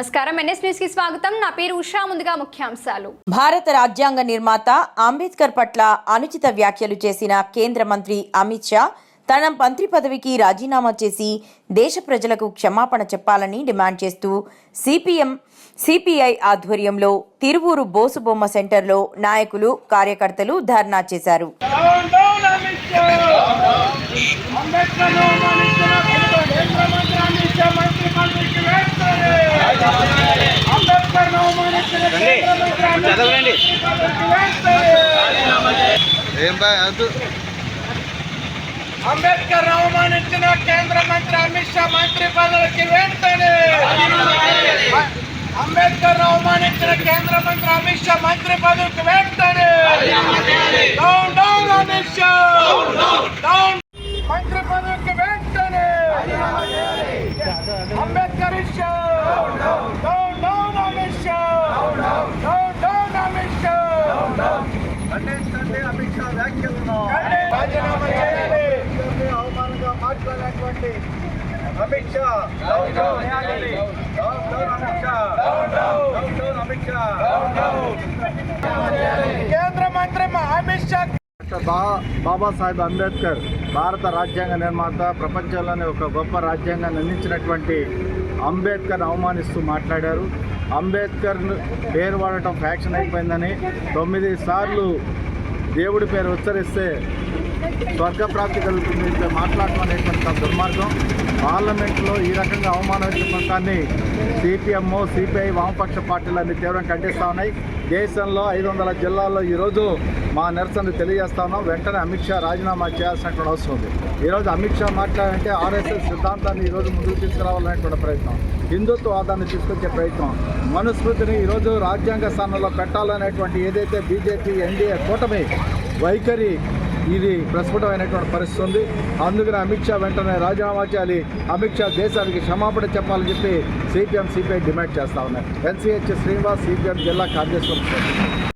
నమస్కారం. ఎన్ఎస్ న్యూస్కి స్వాగతం. నా పేరు ఉషా. ముందుగా ముఖ్యాంశాలు. భారత రాజ్యాంగ నిర్మాత అంబేద్కర్ పట్ల అనుచిత వ్యాఖ్యలు చేసిన కేంద్ర మంత్రి అమిత్ షా తన మంత్రి పదవికి రాజీనామా చేసి దేశ ప్రజలకు క్షమాపణ చెప్పాలని డిమాండ్ చేస్తూ సిపిఎం సిపిఐ ఆధ్వర్యంలో తిరువూరు బోసుబొమ్మ సెంటర్లో నాయకులు కార్యకర్తలు ధర్నా చేశారు డౌన్ డౌన్ అమిత్ షా అంబేద్కర్ అవమానించిన కేంద్ర మంత్రి అమిత్ షా మంత్రి పదవికి వెంటనే అంబేద్కర్ అవమానించిన కేంద్ర వెంటనే ఏం బా అదు అంబేద్కర్ అవమానించిన కేంద్ర మంత్రి అమిత్ షా మంత్రి పదవికి వెంటనే అంబేద్కర్ అవమానించిన కేంద్ర మంత్రి అమిత్ షా మంత్రి పదవికి వెంటనే down down Amit Shah down మంత్రి పదవికి వెంటనే Ambedkar issue down down Amit Shah down down Amit Shah ఖండించండి అమిత్ షా వ్యాఖ్యలను రాజీనామా చేయాలి. అవమానంగా మాట్లాడినటువంటి అమిత్ షా షా. కేంద్ర మంత్రి షా. బా బాబాసాహెబ్ అంబేద్కర్ భారత రాజ్యాంగ నిర్మాత ప్రపంచంలోనే ఒక గొప్ప రాజ్యాంగాన్ని అందించినటువంటి అంబేద్కర్ అవమానిస్తూ మాట్లాడారు. అంబేద్కర్ పేరు వాడటం ఫ్యాక్షన్ అయిపోయిందని తొమ్మిది సార్లు దేవుడి పేరు ఉచ్చరిస్తే స్వర్గప్రాప్తి కలుగుతుంది. మాట్లాడటం అనేటువంటి దుర్మార్గం. పార్లమెంట్లో ఈ రకంగా అవమానించడాన్ని సిపిఎం సిపిఐ వామపక్ష పార్టీలన్నీ తీవ్రం ఖండిస్తూ ఉన్నాయి. దేశంలో ఐదు వందల జిల్లాల్లో ఈరోజు మా నిరసన తెలియజేస్తా ఉన్నాం. వెంటనే అమిత్ షా రాజీనామా చేయాల్సినటువంటి అవసరం ఉంది. ఈరోజు అమిత్ షా మాట్లాడంటే ఆర్ఎస్ఎస్ సిద్ధాంతాన్ని ఈరోజు ముందుకు తీసుకురావాలనేటువంటి ప్రయత్నం. హిందుత్వవాదాన్ని తీసుకొచ్చే ప్రయత్నం. మనుస్మృతిని ఈరోజు రాజ్యాంగ స్థానంలో పెట్టాలనేటువంటి ఏదైతే బీజేపీ ఎన్డీఏ కూటమి వైఖరి ఇది ప్రస్ఫుటమైనటువంటి పరిస్థితి ఉంది. అందుకని అమిత్ షా వెంటనే రాజీనామా చేయాలి. అమిత్ షా దేశానికి క్షమాపణ చెప్పాలని చెప్పి సిపిఎం సిపిఐ డిమాండ్ చేస్తా ఉన్నాయి ఎన్సీహెచ్ శ్రీనివాస్ సిపిఎం జిల్లా కార్యదర్శి